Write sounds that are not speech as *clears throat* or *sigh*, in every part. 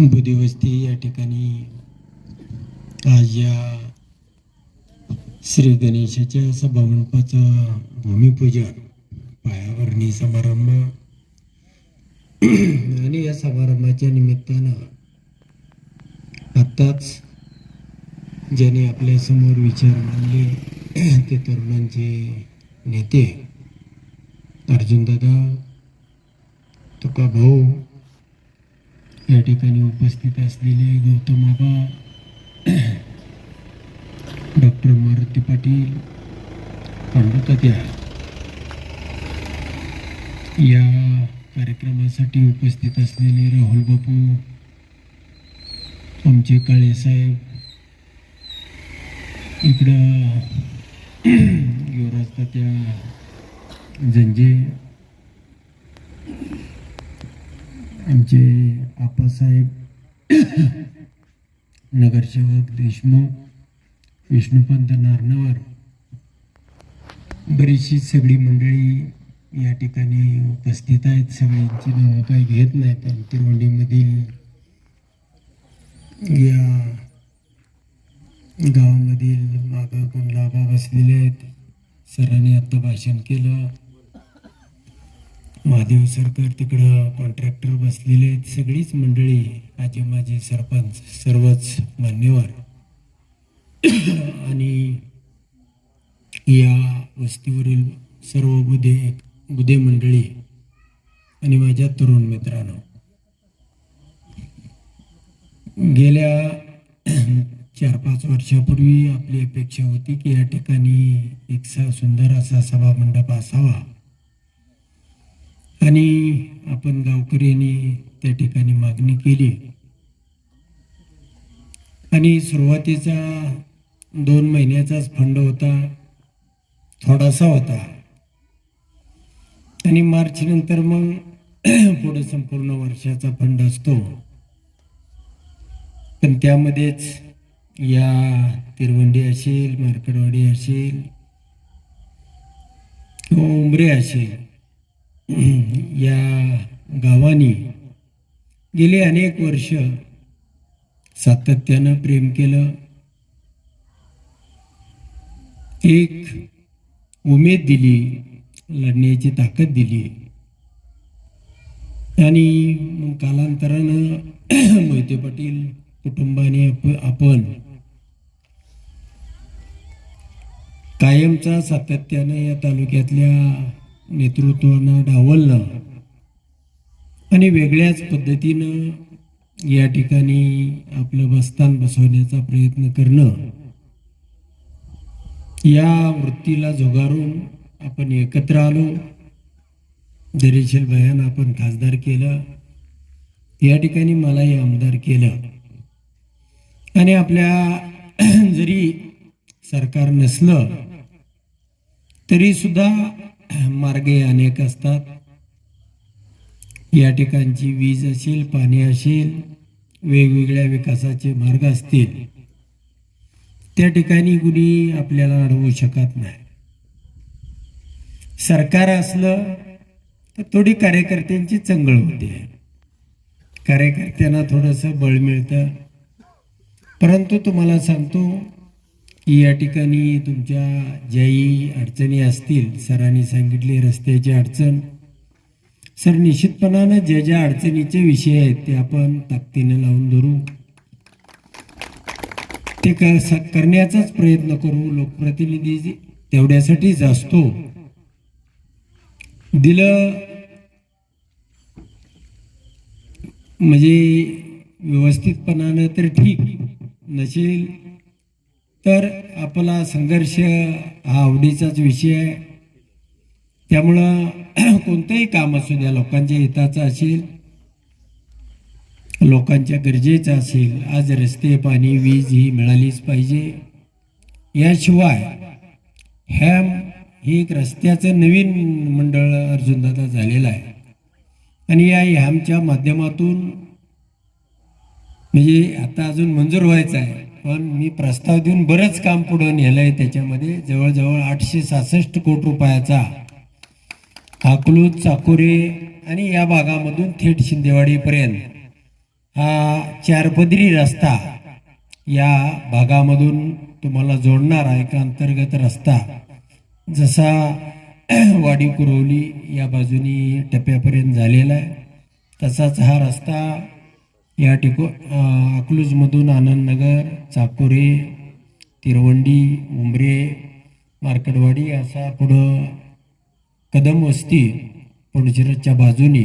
बुधिवस्ती या ठिकाणी आज या श्री गणेशाच्या सभामंडपाचं भूमिपूजन पायाभरणी समारंभ *clears throat* आणि या समारंभाच्या निमित्तानं आत्ताच ज्याने आपल्यासमोर विचार मांडले ते तरुणांचे नेते अर्जुनदादा तुका भाऊ या ठिकाणी उपस्थित असलेले गौतम बाबा *clears throat* डॉक्टर मारुती पाटील पांडुतात्या या कार्यक्रमासाठी उपस्थित असलेले राहुल बापू आमचे काळेसाहेब इकडं *clears throat* युवराज तात्या जंजे आमचे आप्पासाहेब *coughs* नगरसेवक देशमुख विष्णुपंत नारनवर. बरीचशी सगळी मंडळी या ठिकाणी उपस्थित आहेत. सगळ्यांची नावं काही घेत नाहीत. आणि तिरवंडीमधील या गावामधील मागं कोण लाभा बसलेले आहेत. सरांनी आत्ता भाषण केलं. महादेव सरकार तिकडं कॉन्ट्रॅक्टर बसलेले आहेत सगळीच मंडळी. आजी माझे सरपंच सर्वच मान्यवर. आणि या वस्तीवरील सर्व बुधे बुधे मंडळी आणि माझ्या तरुण मित्रांनो. गेल्या चार पाच वर्षापूर्वी आपली अपेक्षा होती की या ठिकाणी एक सुंदर असा सभामंडप असावा. आणि आपण गावकऱ्यांनी त्या ठिकाणी मागणी केली. आणि सुरुवातीचा दोन महिन्याचाच फंड होता थोडासा होता. आणि मार्च नंतर मग *clears throat* पुढे संपूर्ण वर्षाचा फंड असतो. पण त्यामध्येच या तिरवंडी असेल मार्कडवाडी असेल किंवा उंबरे असेल *clears throat* या गावाने गेले अनेक वर्ष सातत्यानं प्रेम केलं. एक उमेद दिली लढण्याची ताकद दिली. आणि मग कालांतरानं *clears throat* मोहिते पाटील कुटुंबाने आपण कायमचा सातत्यानं या तालुक्यातल्या नेतृत्वानं डावललं. आणि वेगळ्याच पद्धतीनं या ठिकाणी आपलं बस्तान बसवण्याचा प्रयत्न करणं. या वृत्तीला झुगारून आपण एकत्र आलो. दरीशील भयान आपण खासदार केलं. या ठिकाणी मलाही आमदार केलं. आणि आपल्या *clears throat* जरी सरकार नसलं तरी सुद्धा मार्गे अनेक असतात. या ठिकाणची वीज असेल पाणी असेल वेगवेगळ्या विकासाचे मार्ग असतील. त्या ठिकाणी कुणी आपल्याला अडवू शकत नाही. सरकार असलं तर थोडी कार्यकर्त्यांची चंगळ होते. कार्यकर्त्यांना थोडंसं बळ मिळतं. परंतु तुम्हाला सांगतो की या ठिकाणी तुमच्या ज्याही अडचणी असतील सरांनी सांगितले रस्त्याची अडचण सर निश्चितपणानं ज्या ज्या अडचणीचे विषय आहेत ते आपण ताकदीनं लावून धरू. ते क- स- करण्याचाच प्रयत्न करू. लोकप्रतिनिधी तेवढ्यासाठीच असतो दिलं म्हणजे व्यवस्थितपणानं तर ठीक नसेल तर आपला संघर्ष हा आवडीचाच विषय आहे. त्यामुळं *clears throat* कोणतंही काम असू द्या लोकांच्या हिताचं असेल लोकांच्या गरजेचं असेल आज रस्ते पाणी वीज ही मिळालीच पाहिजे. याशिवाय हॅम हे एक रस्त्याचं नवीन मंडळ अर्जुनदादा झालेलं आहे. आणि या हॅमच्या माध्यमातून म्हणजे आता अजून मंजूर व्हायचं आहे. पण मी प्रस्ताव देऊन बरंच काम पुढं नेलं आहे त्याच्यामध्ये. जवळजवळ आठशे सहासष्ट कोटी रुपयाचा अकलूज चाकोरे आणि या भागामधून थेट शिंदेवाडीपर्यंत हा चारपदरी रस्ता या भागामधून तुम्हाला जोडणार आहे का अंतर्गत रस्ता. जसा *clears throat* वाडी कुरवली या बाजूनी टप्प्यापर्यंत झालेला आहे. तसाच हा रस्ता या ठिको अकलूजमधून आनंदनगर चाकोरे तिरवंडी उमरे मार्कडवाडी असा पुढं कदम वस्ती पुणशिरसच्या बाजूने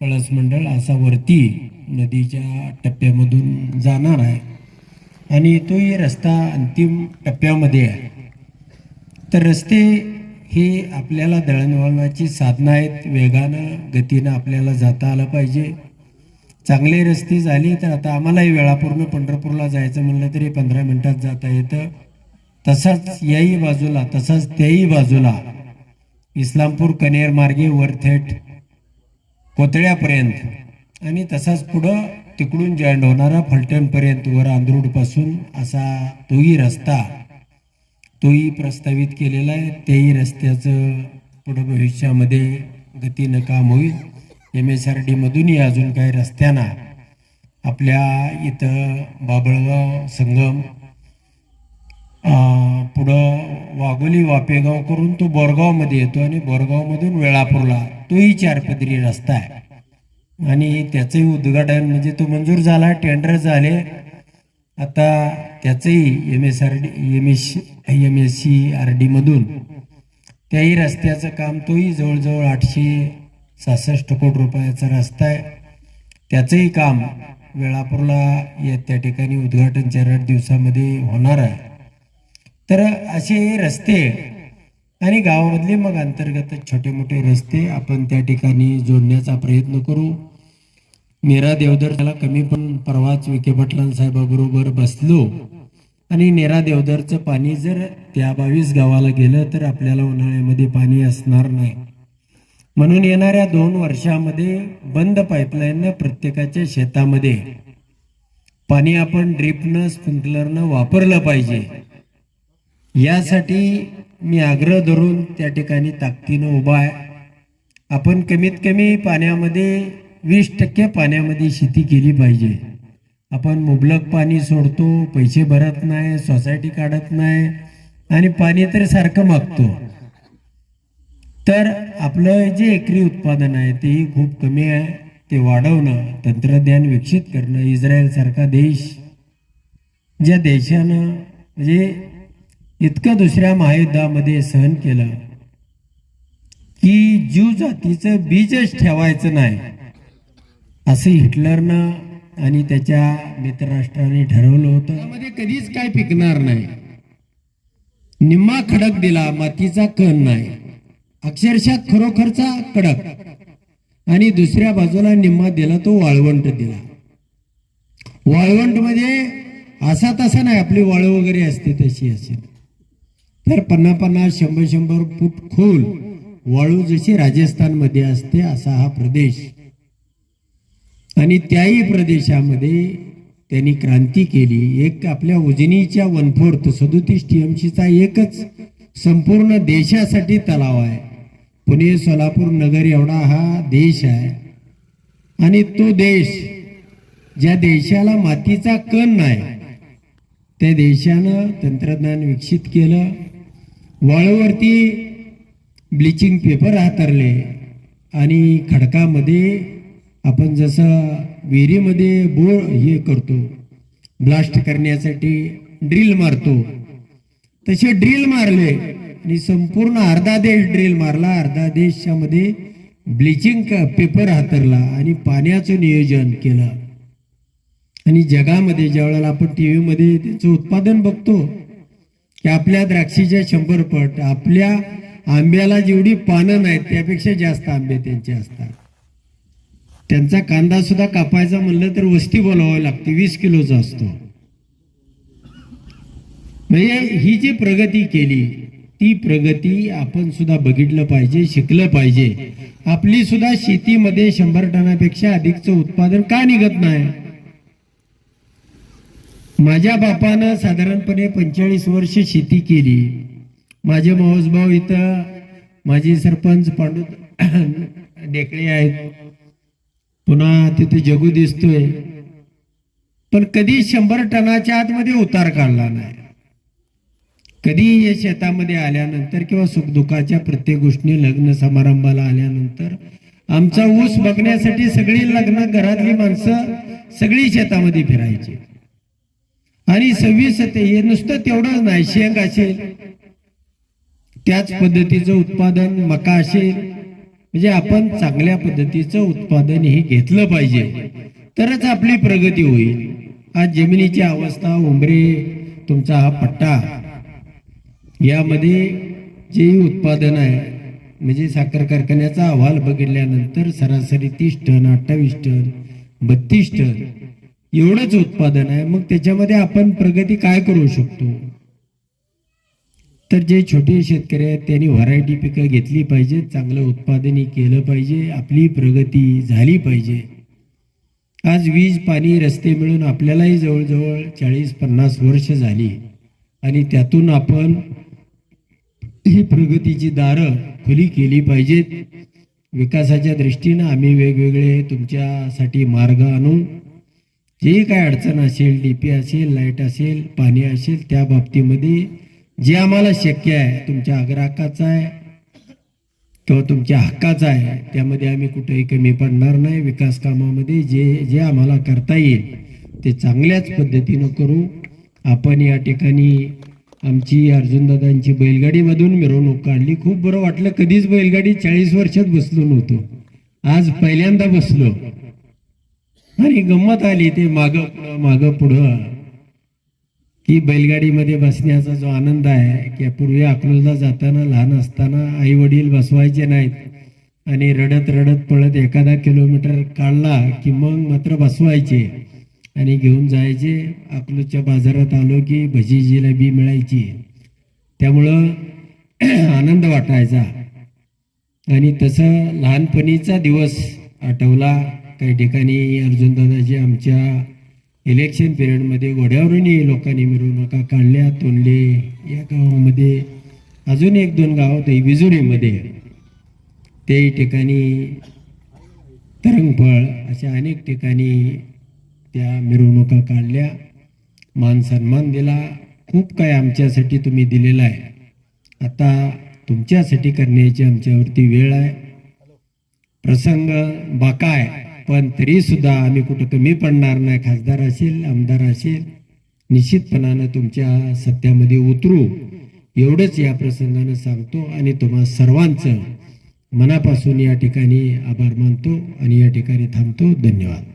पळस मंडळ असा वरती नदीच्या टप्प्यामधून जाणार आहे. आणि तोही रस्ता अंतिम टप्प्यामध्ये आहे. तर रस्ते हे आपल्याला दळणवळणाची साधनं आहेत. वेगानं गतीनं आपल्याला जाता आलं पाहिजे. चांगले रस्ते झाले तर आता आम्हालाही वेळापूर्ण पंढरपूरला जायचं म्हणलं तरी पंधरा मिनिटात जाता येतं. तसाच याही बाजूला तसाच त्याही बाजूला. इस्लामपूर कनेर मार्गे वरथेट कोतळ्यापर्यंत. आणि तसाच पुढं तिकडून जॉईंट होणारा फलटणपर्यंत वर आंध्रूडपासून असा तोही रस्ता तोही प्रस्तावित केलेला आहे. तेही रस्त्याचं पुढं भविष्यामध्ये गतीनं काम होईल. एम एस आर डीमधूनही अजून काही रस्त्यांना आपल्या इथं बाबळगाव संगम पुढं वाघोली वापेगाव करून तो बोरगावमध्ये येतो आणि बोरगावमधून वेळापूरला तोही चारपदरी रस्ता आहे. आणि त्याचंही उद्घाटन म्हणजे तो मंजूर झाला टेंडर झाले. आता त्याचंही M S R D M S M S C R डीमधून त्याही रस्त्याचं काम तोही जवळजवळ आठशे सहासष्ट कोटी रुपयाचा रस्ता आहे. त्याचंही काम वेळापूरला या त्या ठिकाणी उद्घाटन चार आठ दिवसामध्ये होणार आहे. तर असे रस्ते आणि गावामधले मग अंतर्गत छोटे मोठे रस्ते आपण त्या ठिकाणी जोडण्याचा प्रयत्न करू. नेरा देवदर त्याला कमी पण परवाच विखे पाटलां साहेबाबरोबर बसलो. आणि नेरा देवदरचं पाणी जर त्या बावीस गावाला गेलं तर आपल्याला उन्हाळ्यामध्ये पाणी असणार नाही. म्हणून येणाऱ्या दोन वर्षामध्ये बंद पाईपलाईननं प्रत्येकाच्या शेतामध्ये पाणी आपण ड्रिपनं स्प्रिंकलरनं वापरलं पाहिजे. यासाठी मी आग्रह धरून त्या ठिकाणी ताकदीनं उभा आहे. आपण कमीत कमी पाण्यामध्ये वीस टक्के पाण्यामध्ये शेती केली पाहिजे. आपण मुबलक पाणी सोडतो पैसे भरत नाही सोसायटी काढत नाही आणि पाणी तर सारखं मागतो. तर आपलं जे एकरी उत्पादन आहे तेही खूप कमी आहे. ते वाढवणं तंत्रज्ञान विकसित करणं इस्रायलसारखा देश ज्या देशानं म्हणजे इतकं दुसऱ्या महायुद्धामध्ये सहन केलं की जीव जातीचं बीजच ठेवायचं नाही. असं हिटलरनं आणि त्याच्या मित्रराष्ट्राने ठरवलं होतं. त्यामध्ये कधीच काय पिकणार नाही. निम्मा खडक दिला मातीचा कण नाही. अक्षरशः खरोखरचा कडक. आणि दुसऱ्या बाजूला निम्मा दिला तो वाळवंट दिला. वाळवंट म्हणजे असा तसा नाही आपली वाळू वगैरे असते तशी असेल. तर पन्ना पन्नास शंभर शंभर फूट खोल वाळू जशी राजस्थानमध्ये असते असा हा प्रदेश. आणि त्याही प्रदेशामध्ये त्यांनी क्रांती केली. एक आपल्या उजनीच्या वन फोर्थ सदोतीस टीएमसीचा एकच संपूर्ण देशासाठी तलाव आहे. पुणे सोलापूर नगर एवढा हा देश आहे. आणि तो देश ज्या देशाला मातीचा कण नाही त्या देशानं तंत्रज्ञान विकसित केलं. वाळूवरती ब्लिचिंग पेपर हातरले आणि खडकामध्ये आपण जसं विहिरीमध्ये बोळ हे करतो ब्लास्ट करण्यासाठी ड्रिल मारतो तसे ड्रिल मारले आणि संपूर्ण अर्धा देश ड्रिल मारला. अर्धा देशामध्ये ब्लिचिंग पेपर हातरला आणि पाण्याचं नियोजन केलं. आणि जगामध्ये ज्यावेळेला आपण टी व्हीमध्ये त्यांचं उत्पादन बघतो की आपल्या द्राक्षीच्या शंभर पट आपल्या आंब्याला जेवढी पानं नाहीत त्यापेक्षा जास्त आंबे त्यांचे असतात. त्यांचा कांदा सुद्धा कापायचा म्हणलं तर वस्ती बोलावी लागते. वीस किलोचा असतो. म्हणजे ही जी प्रगती केली ती प्रगती आपण सुद्धा बघितलं पाहिजे शिकलं पाहिजे. आपली सुद्धा शेतीमध्ये शंभर टनापेक्षा अधिकचं उत्पादन का निघत नाही? माझ्या बापानं साधारणपणे पंचेचाळीस वर्ष शेती केली. माझे मावसभाऊ इथं माझे सरपंच पांडू डेकळे *coughs* आहेत. पुन्हा तिथे जगू दिसतोय. पण कधी शंभर टनाच्या आतमध्ये उतार काढला नाही. कधी या शेतामध्ये आल्यानंतर किंवा सुखदुःखाच्या प्रत्येक गोष्टी लग्न समारंभाला आल्यानंतर आमचा ऊस बघण्यासाठी सगळी लग्न घरातली माणसं सगळी शेतामध्ये फिरायची. आणि सव्वीस ते हे नुसतं तेवढंच नाही शेंग असेल त्याच पद्धतीचं उत्पादन मका असेल म्हणजे आपण चांगल्या पद्धतीचं उत्पादन हे घेतलं पाहिजे. तरच आपली प्रगती होईल. आज जमिनीची अवस्था उंबरे तुमचा हा पट्टा यामध्ये जे उत्पादन आहे म्हणजे साखर कारखान्याचा अहवाल बघितल्यानंतर सरासरी तीस टन अठ्ठावीस टन बत्तीस टन एवढंच उत्पादन आहे. मग त्याच्यामध्ये आपण प्रगती काय करू शकतो? तर जे छोटे शेतकरी आहेत त्यांनी व्हरायटी पिकं घेतली पाहिजेत चांगलं उत्पादनही केलं पाहिजे आपली प्रगती झाली पाहिजे. आज वीज पाणी रस्ते मिळून आपल्यालाही जवळजवळ चाळीस पन्नास वर्ष झाली. आणि त्यातून आपण ही प्रगतीची दारं खुली केली पाहिजेत. विकासाच्या दृष्टीनं आम्ही वेगवेगळे तुमच्यासाठी मार्ग आणू. जे काय अडचण असेल डीपी असेल लाइट असेल पाणी असेल त्या बाबतीमध्ये जे आम्हाला शक्य आहे तुमच्या अग्राहकाचं आहे किंवा तुमच्या हक्काचा आहे त्यामध्ये आम्ही कुठेही कमी पडणार नाही. विकास कामामध्ये जे जे आम्हाला करता येईल ते चांगल्याच पद्धतीनं करू. आपण या ठिकाणी आमची अर्जुनदादांची बैलगाडीमधून मिरवणूक काढली. खूप बरं वाटलं. कधीच बैलगाडी चाळीस वर्षात बसलो नव्हतो. आज पहिल्यांदा बसलो. आणि गंमत आली ते मागं पुढं पुढं की बैलगाडीमध्ये बसण्याचा जो आनंद आहे की पूर्वी अकलूजला जाताना लहान असताना आई वडील बसवायचे नाहीत आणि रडत रडत पळत एखादा किलोमीटर काढला की मग मात्र बसवायचे. आणि घेऊन जायचे. अकलूजच्या बाजारात आलो की भजी जिलेबी मिळायची. त्यामुळं *clears throat* आनंद वाटायचा. आणि तसं लहानपणीचा दिवस आठवला. काही ठिकाणी अर्जुनदादाजी आमच्या इलेक्शन पिरियडमध्ये घोड्यावरूनही लोकांनी मिरवणुका काढल्या. तोंडले या गावामध्ये. अजून एक दोन गाव होते विजुरीमध्ये. त्याही ठिकाणी तरंगफळ अशा अनेक ठिकाणी त्या मिरवणुका काढल्या. मान सन्मान दिला. खूप काय आमच्यासाठी तुम्ही दिलेला आहे. आता तुमच्यासाठी करण्याची आमच्यावरती वेळ आहे. प्रसंग बाका आहे. पण तरीसुद्धा आम्ही कुठं कमी पडणार नाही. खासदार असेल आमदार असेल निश्चितपणानं तुमच्या सत्यामध्ये उतरू. एवढंच या प्रसंगानं सांगतो आणि तुम्हा सर्वांचं मनापासून या ठिकाणी आभार मानतो आणि या ठिकाणी थांबतो. धन्यवाद.